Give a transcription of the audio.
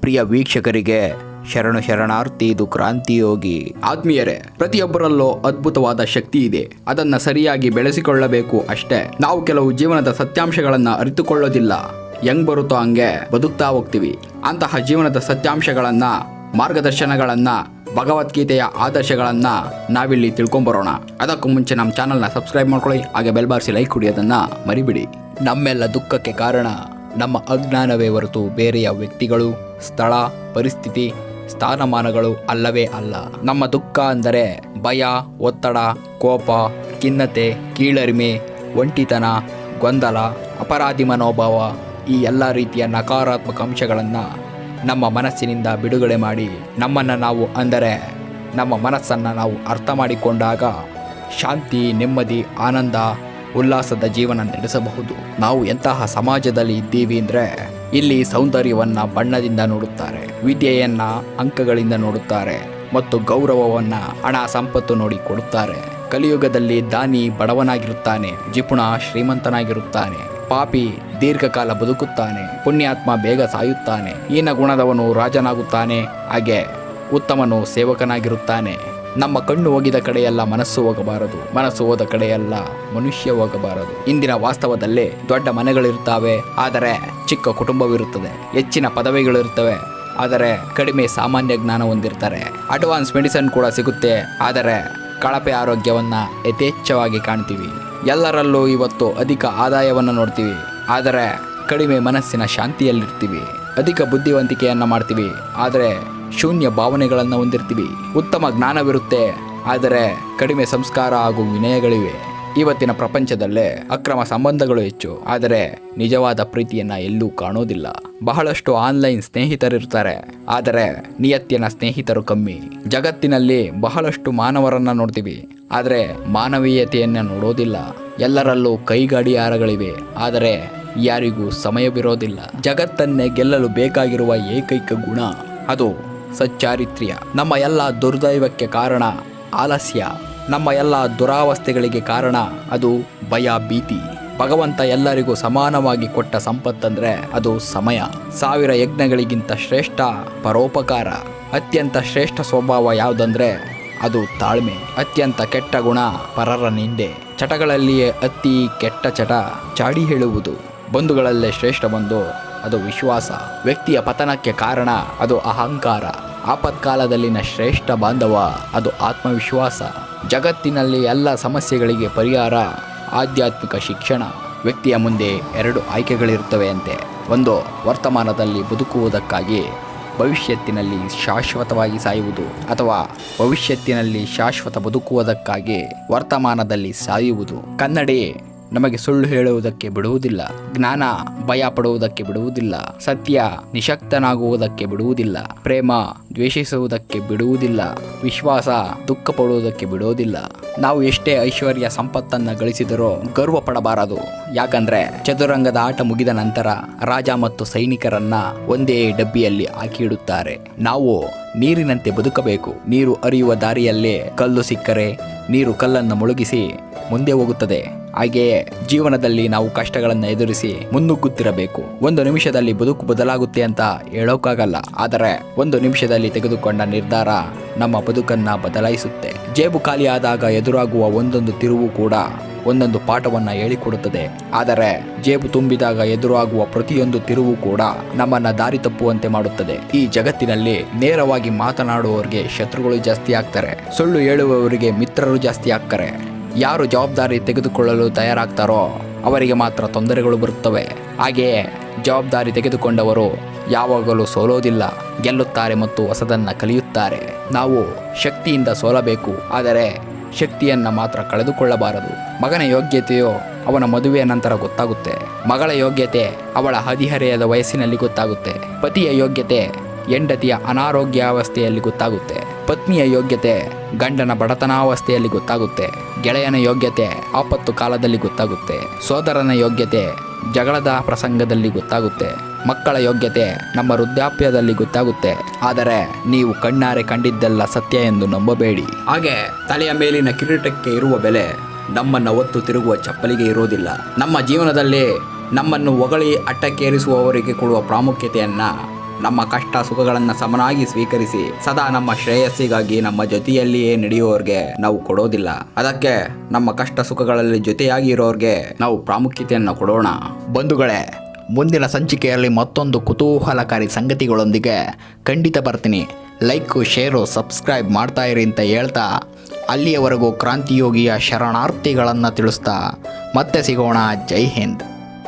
ಪ್ರಿಯ ವೀಕ್ಷಕರಿಗೆ ಶರಣು ಶರಣಾರ್ಥಿ, ಇದು ಕ್ರಾಂತಿಯೋಗಿ ಆತ್ಮೀಯರೇ, ಪ್ರತಿಯೊಬ್ಬರಲ್ಲೂ ಅದ್ಭುತವಾದ ಶಕ್ತಿ ಇದೆ. ಅದನ್ನ ಸರಿಯಾಗಿ ಬೆಳೆಸಿಕೊಳ್ಳಬೇಕು ಅಷ್ಟೇ. ನಾವು ಕೆಲವು ಜೀವನದ ಸತ್ಯಾಂಶಗಳನ್ನ ಅರಿತುಕೊಳ್ಳೋದಿಲ್ಲ. ಹೆಂಗ್ ಬರುತ್ತೋ ಹಂಗೆ ಬದುಕ್ತಾ ಹೋಗ್ತೀವಿ. ಅಂತಹ ಜೀವನದ ಸತ್ಯಾಂಶಗಳನ್ನ, ಮಾರ್ಗದರ್ಶನಗಳನ್ನ ಭಗವದ್ಗೀತೆಯ ಆದರ್ಶಗಳನ್ನು ನಾವಿಲ್ಲಿ ತಿಳ್ಕೊಂಬರೋಣ. ಅದಕ್ಕೂ ಮುಂಚೆ ನಮ್ಮ ಚಾನಲ್ನ ಸಬ್ಸ್ಕ್ರೈಬ್ ಮಾಡ್ಕೊಳ್ಳಿ, ಹಾಗೆ ಬೆಲ್ ಬಾರಿಸಿ ಲೈಕ್ ಕುಡಿಯೋದನ್ನು ಮರಿಬಿಡಿ. ನಮ್ಮೆಲ್ಲ ದುಃಖಕ್ಕೆ ಕಾರಣ ನಮ್ಮ ಅಜ್ಞಾನವೇ ಹೊರತು ಬೇರೆಯ ವ್ಯಕ್ತಿಗಳು, ಸ್ಥಳ, ಪರಿಸ್ಥಿತಿ, ಸ್ಥಾನಮಾನಗಳು ಅಲ್ಲವೇ ಅಲ್ಲ. ನಮ್ಮ ದುಃಖ ಅಂದರೆ ಭಯ, ಒತ್ತಡ, ಕೋಪ, ಖಿನ್ನತೆ, ಕೀಳರಿಮೆ, ಒಂಟಿತನ, ಗೊಂದಲ, ಅಪರಾಧಿ ಮನೋಭಾವ, ಈ ಎಲ್ಲ ರೀತಿಯ ನಕಾರಾತ್ಮಕ ಅಂಶಗಳನ್ನು ನಮ್ಮ ಮನಸ್ಸಿನಿಂದ ಬಿಡುಗಡೆ ಮಾಡಿ ನಮ್ಮನ್ನು ನಾವು ಅಂದರೆ ನಮ್ಮ ಮನಸ್ಸನ್ನು ನಾವು ಅರ್ಥ ಮಾಡಿಕೊಂಡಾಗ ಶಾಂತಿ, ನೆಮ್ಮದಿ, ಆನಂದ, ಉಲ್ಲಾಸದ ಜೀವನ ನಡೆಸಬಹುದು. ನಾವು ಎಂತಹ ಸಮಾಜದಲ್ಲಿ ಇದ್ದೀವಿ ಅಂದರೆ ಇಲ್ಲಿ ಸೌಂದರ್ಯವನ್ನು ಬಣ್ಣದಿಂದ ನೋಡುತ್ತಾರೆ, ವಿದ್ಯೆಯನ್ನು ಅಂಕಗಳಿಂದ ನೋಡುತ್ತಾರೆ ಮತ್ತು ಗೌರವವನ್ನು ಹಣ, ಸಂಪತ್ತು ನೋಡಿ ಕೊಡುತ್ತಾರೆ. ಕಲಿಯುಗದಲ್ಲಿ ದಾನಿ ಬಡವನಾಗಿರುತ್ತಾನೆ, ಜಿಪುಣ ಶ್ರೀಮಂತನಾಗಿರುತ್ತಾನೆ, ಪಾಪಿ ದೀರ್ಘಕಾಲ ಬದುಕುತ್ತಾನೆ. ಪುಣ್ಯಾತ್ಮ ಬೇಗ ಸಾಯುತ್ತಾನೆ. ಹೀನ ಗುಣದವನು ರಾಜನಾಗುತ್ತಾನೆ. ಹಾಗೆ ಉತ್ತಮನು ಸೇವಕನಾಗಿರುತ್ತಾನೆ. ನಮ್ಮ ಕಣ್ಣು ಹೋಗಿದ ಕಡೆಯೆಲ್ಲ ಮನಸ್ಸು ಹೋಗಬಾರದು. ಮನಸ್ಸು ಹೋದ ಕಡೆಯೆಲ್ಲ ಮನುಷ್ಯ ಹೋಗಬಾರದು. ಇಂದಿನ ವಾಸ್ತವದಲ್ಲಿ ದೊಡ್ಡ ಮನೆಗಳಿರುತ್ತವೆ. ಆದರೆ ಚಿಕ್ಕ ಕುಟುಂಬವಿರುತ್ತದೆ. ಹೆಚ್ಚಿನ ಪದವಿಗಳಿರುತ್ತವೆ. ಆದರೆ ಕಡಿಮೆ ಸಾಮಾನ್ಯ ಜ್ಞಾನ ಹೊಂದಿರ್ತಾರೆ. ಅಡ್ವಾನ್ಸ್ ಮೆಡಿಸಿನ್ ಕೂಡ ಸಿಗುತ್ತೆ. ಆದರೆ ಕಳಪೆ ಆರೋಗ್ಯವನ್ನು ಯಥೇಚ್ಛವಾಗಿ ಕಾಣ್ತೀವಿ. ಎಲ್ಲರಲ್ಲೂ ಇವತ್ತು ಅಧಿಕ ಆದಾಯವನ್ನು ನೋಡ್ತೀವಿ. ಆದರೆ ಕಡಿಮೆ ಮನಸ್ಸಿನ ಶಾಂತಿಯಲ್ಲಿರ್ತೀವಿ. ಅಧಿಕ ಬುದ್ಧಿವಂತಿಕೆಯನ್ನು ಮಾಡ್ತೀವಿ. ಆದರೆ ಶೂನ್ಯ ಭಾವನೆಗಳನ್ನು ಹೊಂದಿರ್ತೀವಿ. ಉತ್ತಮ ಜ್ಞಾನವಿರುತ್ತೆ. ಆದರೆ ಕಡಿಮೆ ಸಂಸ್ಕಾರ ಹಾಗೂ ವಿನಯಗಳಿವೆ. ಇವತ್ತಿನ ಪ್ರಪಂಚದಲ್ಲೇ ಅಕ್ರಮ ಸಂಬಂಧಗಳು ಹೆಚ್ಚು. ಆದರೆ ನಿಜವಾದ ಪ್ರೀತಿಯನ್ನ ಎಲ್ಲೂ ಕಾಣೋದಿಲ್ಲ. ಬಹಳಷ್ಟು ಆನ್ಲೈನ್ ಸ್ನೇಹಿತರಿರ್ತಾರೆ. ಆದರೆ ನಿಯತ್ತಿನ ಸ್ನೇಹಿತರು ಕಮ್ಮಿ. ಜಗತ್ತಿನಲ್ಲಿ ಬಹಳಷ್ಟು ಮಾನವರನ್ನ ನೋಡ್ತೀವಿ. ಆದರೆ ಮಾನವೀಯತೆಯನ್ನು ನೋಡೋದಿಲ್ಲ. ಎಲ್ಲರಲ್ಲೂ ಕೈಗಾಡಿಯಾರಗಳಿವೆ. ಆದರೆ ಯಾರಿಗೂ ಸಮಯವಿರೋದಿಲ್ಲ ಜಗತ್ತನ್ನೇ ಗೆಲ್ಲಲು ಬೇಕಾಗಿರುವ ಏಕೈಕ ಗುಣ ಅದು ಸಚ್ಚಾರಿತ್ರ್ಯ. ನಮ್ಮ ಎಲ್ಲ ದುರ್ದೈವಕ್ಕೆ ಕಾರಣ ಆಲಸ್ಯ. ನಮ್ಮ ಎಲ್ಲ ದುರಾವಸ್ಥೆಗಳಿಗೆ ಕಾರಣ ಅದು ಭಯ ಭೀತಿ. ಭಗವಂತ ಎಲ್ಲರಿಗೂ ಸಮಾನವಾಗಿ ಕೊಟ್ಟ ಸಂಪತ್ತಂದ್ರೆ ಅದು ಸಮಯ. ಸಾವಿರ ಯಜ್ಞಗಳಿಗಿಂತ ಶ್ರೇಷ್ಠ ಪರೋಪಕಾರ. ಅತ್ಯಂತ ಶ್ರೇಷ್ಠ ಸ್ವಭಾವ ಯಾವುದಂದ್ರೆ ಅದು ತಾಳ್ಮೆ, ಅತ್ಯಂತ ಕೆಟ್ಟ ಗುಣ, ಪರರ ನಿಂದೆ. ಚಟಗಳಲ್ಲಿಯೇ ಅತಿ ಕೆಟ್ಟ ಚಟ ಚಾಡಿ ಹೇಳುವುದು. ಬಂಧುಗಳಲ್ಲೇ ಶ್ರೇಷ್ಠ ಬಂಧು ಅದು ವಿಶ್ವಾಸ. ವ್ಯಕ್ತಿಯ ಪತನಕ್ಕೆ ಕಾರಣ ಅದು ಅಹಂಕಾರ. ಆಪತ್ಕಾಲದಲ್ಲಿನ ಶ್ರೇಷ್ಠ ಬಾಂಧವ ಅದು ಆತ್ಮವಿಶ್ವಾಸ. ಜಗತ್ತಿನಲ್ಲಿ ಎಲ್ಲ ಸಮಸ್ಯೆಗಳಿಗೆ ಪರಿಹಾರ, ಆಧ್ಯಾತ್ಮಿಕ ಶಿಕ್ಷಣ. ವ್ಯಕ್ತಿಯ ಮುಂದೆ ಎರಡು ಆಯ್ಕೆಗಳಿರುತ್ತವೆ ಅಂತೆ. ಒಂದು, ವರ್ತಮಾನದಲ್ಲಿ ಬದುಕುವುದಕ್ಕಾಗಿ ಭವಿಷ್ಯತ್ತಿನಲ್ಲಿ ಶಾಶ್ವತವಾಗಿ ಸಾಯುವುದು ಅಥವಾ ಭವಿಷ್ಯತ್ತಿನಲ್ಲಿ ಶಾಶ್ವತ ಬದುಕುವುದಕ್ಕಾಗಿ ವರ್ತಮಾನದಲ್ಲಿ ಸಾಯುವುದು ಕನ್ನಡಿ. ನಮಗೆ ಸುಳ್ಳು ಹೇಳುವುದಕ್ಕೆ ಬಿಡುವುದಿಲ್ಲ, ಜ್ಞಾನ ಭಯ ಪಡುವುದಕ್ಕೆ ಬಿಡುವುದಿಲ್ಲ, ಸತ್ಯ ನಿಶಕ್ತನಾಗುವುದಕ್ಕೆ ಬಿಡುವುದಿಲ್ಲ, ಪ್ರೇಮ ದ್ವೇಷಿಸುವುದಕ್ಕೆ ಬಿಡುವುದಿಲ್ಲ, ವಿಶ್ವಾಸ ದುಃಖ ಪಡುವುದಕ್ಕೆ ಬಿಡುವುದಿಲ್ಲ. ನಾವು ಎಷ್ಟೇ ಐಶ್ವರ್ಯ ಸಂಪತ್ತನ್ನು ಗಳಿಸಿದರೂ ಗರ್ವ ಪಡಬಾರದು ಯಾಕಂದ್ರೆ ಚದುರಂಗದ ಆಟ ಮುಗಿದ ನಂತರ ರಾಜ ಮತ್ತು ಸೈನಿಕರನ್ನ ಒಂದೇ ಡಬ್ಬಿಯಲ್ಲಿ ಹಾಕಿಡುತ್ತಾರೆ ನಾವು ನೀರಿನಂತೆ ಬದುಕಬೇಕು. ನೀರು ಹರಿಯುವ ದಾರಿಯಲ್ಲೇ ಕಲ್ಲು ಸಿಕ್ಕರೆ ನೀರು ಕಲ್ಲನ್ನು ಮುಳುಗಿಸಿ ಮುಂದೆ ಹೋಗುತ್ತದೆ. ಹಾಗೆಯೇ ಜೀವನದಲ್ಲಿ ನಾವು ಕಷ್ಟಗಳನ್ನು ಎದುರಿಸಿ ಮುನ್ನುಗ್ಗುತ್ತಿರಬೇಕು ಒಂದು ನಿಮಿಷದಲ್ಲಿ ಬದುಕು ಬದಲಾಗುತ್ತೆ ಅಂತ ಹೇಳೋಕ್ಕಾಗಲ್ಲ ಆದರೆ ಒಂದು ನಿಮಿಷದಲ್ಲಿ ತೆಗೆದುಕೊಂಡ ನಿರ್ಧಾರ ನಮ್ಮ ಬದುಕನ್ನ ಬದಲಾಯಿಸುತ್ತೆ. ಜೇಬು ಖಾಲಿಯಾದಾಗ ಎದುರಾಗುವ ಒಂದೊಂದು ತಿರುವು ಕೂಡ ಒಂದೊಂದು ಪಾಠವನ್ನು ಹೇಳಿಕೊಡುತ್ತದೆ. ಆದರೆ ಜೇಬು ತುಂಬಿದಾಗ ಎದುರಾಗುವ ಪ್ರತಿಯೊಂದು ತಿರುವು ಕೂಡ ನಮ್ಮನ್ನ ದಾರಿ ತಪ್ಪುವಂತೆ ಮಾಡುತ್ತದೆ. ಈ ಜಗತ್ತಿನಲ್ಲಿ ನೇರವಾಗಿ ಮಾತನಾಡುವವರಿಗೆ ಶತ್ರುಗಳು ಜಾಸ್ತಿ ಆಗ್ತಾರೆ. ಸುಳ್ಳು ಹೇಳುವವರಿಗೆ ಮಿತ್ರರು ಜಾಸ್ತಿ ಆಗ್ತಾರೆ. ಯಾರು ಜವಾಬ್ದಾರಿ ತೆಗೆದುಕೊಳ್ಳಲು ತಯಾರಾಗ್ತಾರೋ ಅವರಿಗೆ ಮಾತ್ರ ತೊಂದರೆಗಳು ಬರುತ್ತವೆ. ಹಾಗೆಯೇ ಜವಾಬ್ದಾರಿ ತೆಗೆದುಕೊಂಡವರು ಯಾವಾಗಲೂ ಸೋಲೋದಿಲ್ಲ, ಗೆಲ್ಲುತ್ತಾರೆ ಮತ್ತು ಹೊಸದನ್ನು ಕಲಿಯುತ್ತಾರೆ. ನಾವು ಶಕ್ತಿಯಿಂದ ಸೋಲಬೇಕು, ಆದರೆ ಶಕ್ತಿಯನ್ನು ಮಾತ್ರ ಕಳೆದುಕೊಳ್ಳಬಾರದು. ಮಗನ ಯೋಗ್ಯತೆಯು ಅವನ ಮದುವೆಯ ನಂತರ ಗೊತ್ತಾಗುತ್ತೆ. ಮಗಳ ಯೋಗ್ಯತೆ ಅವಳ ಹದಿಹರೆಯದ ವಯಸ್ಸಿನಲ್ಲಿ ಗೊತ್ತಾಗುತ್ತೆ. ಪತಿಯ ಯೋಗ್ಯತೆ ಹೆಂಡತಿಯ ಅನಾರೋಗ್ಯಾವಸ್ಥೆಯಲ್ಲಿ ಗೊತ್ತಾಗುತ್ತೆ. ಪತ್ನಿಯ ಯೋಗ್ಯತೆ ಗಂಡನ ಬಡತನಾವಸ್ಥೆಯಲ್ಲಿ ಗೊತ್ತಾಗುತ್ತೆ. ಗೆಳೆಯನ ಯೋಗ್ಯತೆ ಆಪತ್ತು ಕಾಲದಲ್ಲಿ ಗೊತ್ತಾಗುತ್ತೆ. ಸೋದರನ ಯೋಗ್ಯತೆ ಜಗಳದ ಪ್ರಸಂಗದಲ್ಲಿ ಗೊತ್ತಾಗುತ್ತೆ. ಮಕ್ಕಳ ಯೋಗ್ಯತೆ ನಮ್ಮ ವೃದ್ಧಾಪ್ಯದಲ್ಲಿ ಗೊತ್ತಾಗುತ್ತೆ. ಆದರೆ ನೀವು ಕಣ್ಣಾರೆ ಕಂಡಿದ್ದೆಲ್ಲ ಸತ್ಯ ಎಂದು ನಂಬಬೇಡಿ. ಹಾಗೆ ತಲೆಯ ಮೇಲಿನ ಕಿರೀಟಕ್ಕೆ ಇರುವ ಬೆಲೆ ನಮ್ಮನ್ನು ಒತ್ತು ತಿರುಗುವ ಚಪ್ಪಲಿಗೆ ಇರೋದಿಲ್ಲ. ನಮ್ಮ ಜೀವನದಲ್ಲಿ ನಮ್ಮನ್ನು ಹೊಗಳಿ ಅಟ್ಟಕ್ಕೇರಿಸುವವರಿಗೆ ಕೊಡುವ ಪ್ರಾಮುಖ್ಯತೆಯನ್ನು ನಮ್ಮ ಕಷ್ಟ ಸುಖಗಳನ್ನು ಸಮನಾಗಿ ಸ್ವೀಕರಿಸಿ, ಸದಾ ನಮ್ಮ ಶ್ರೇಯಸ್ಸಿಗಾಗಿ ನಮ್ಮ ಜೊತೆಯಲ್ಲಿಯೇ ನಡೆಯುವವ್ರಿಗೆ ನಾವು ಕೊಡೋದಿಲ್ಲ. ಅದಕ್ಕೆ ನಮ್ಮ ಕಷ್ಟ ಸುಖಗಳಲ್ಲಿ ಜೊತೆಯಾಗಿ ಇರೋರಿಗೆ ನಾವು ಪ್ರಾಮುಖ್ಯತೆಯನ್ನು ಕೊಡೋಣ. ಬಂಧುಗಳೇ, ಮುಂದಿನ ಸಂಚಿಕೆಯಲ್ಲಿ ಮತ್ತೊಂದು ಕುತೂಹಲಕಾರಿ ಸಂಗತಿಗಳೊಂದಿಗೆ ಖಂಡಿತ ಬರ್ತೀನಿ. ಲೈಕು, ಶೇರು, ಸಬ್ಸ್ಕ್ರೈಬ್ ಮಾಡ್ತಾ ಇರಿ ಅಂತ ಹೇಳ್ತಾ, ಅಲ್ಲಿಯವರೆಗೂ ಕ್ರಾಂತಿಯೋಗಿಯ ಶರಣಾರ್ಥಿಗಳನ್ನು ತಿಳಿಸ್ತಾ, ಮತ್ತೆ ಸಿಗೋಣ. ಜೈ ಹಿಂದ್.